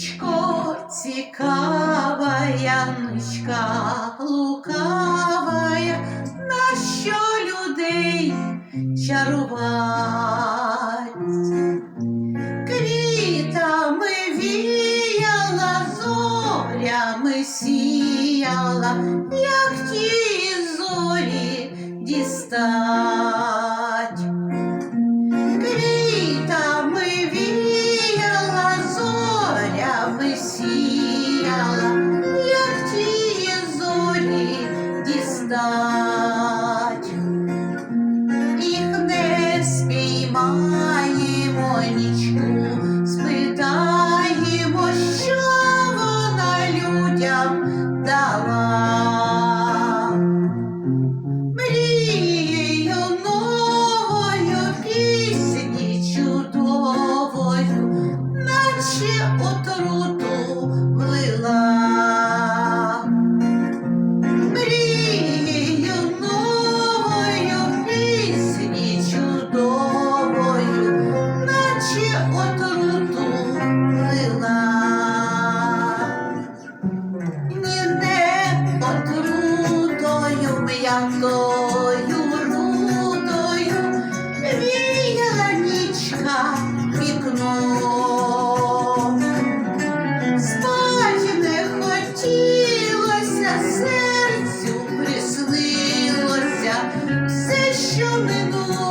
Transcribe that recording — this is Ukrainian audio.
Яничко, цікава, Яночка, лукавая, на що людей чарувать? Квітами віяла, зорями сіяла, як ті зорі дістала Труту влила. Мрію новою пісні наче отруту влила. Ніде отрутою м'ятою рутою віяла нічка вікно. Domino.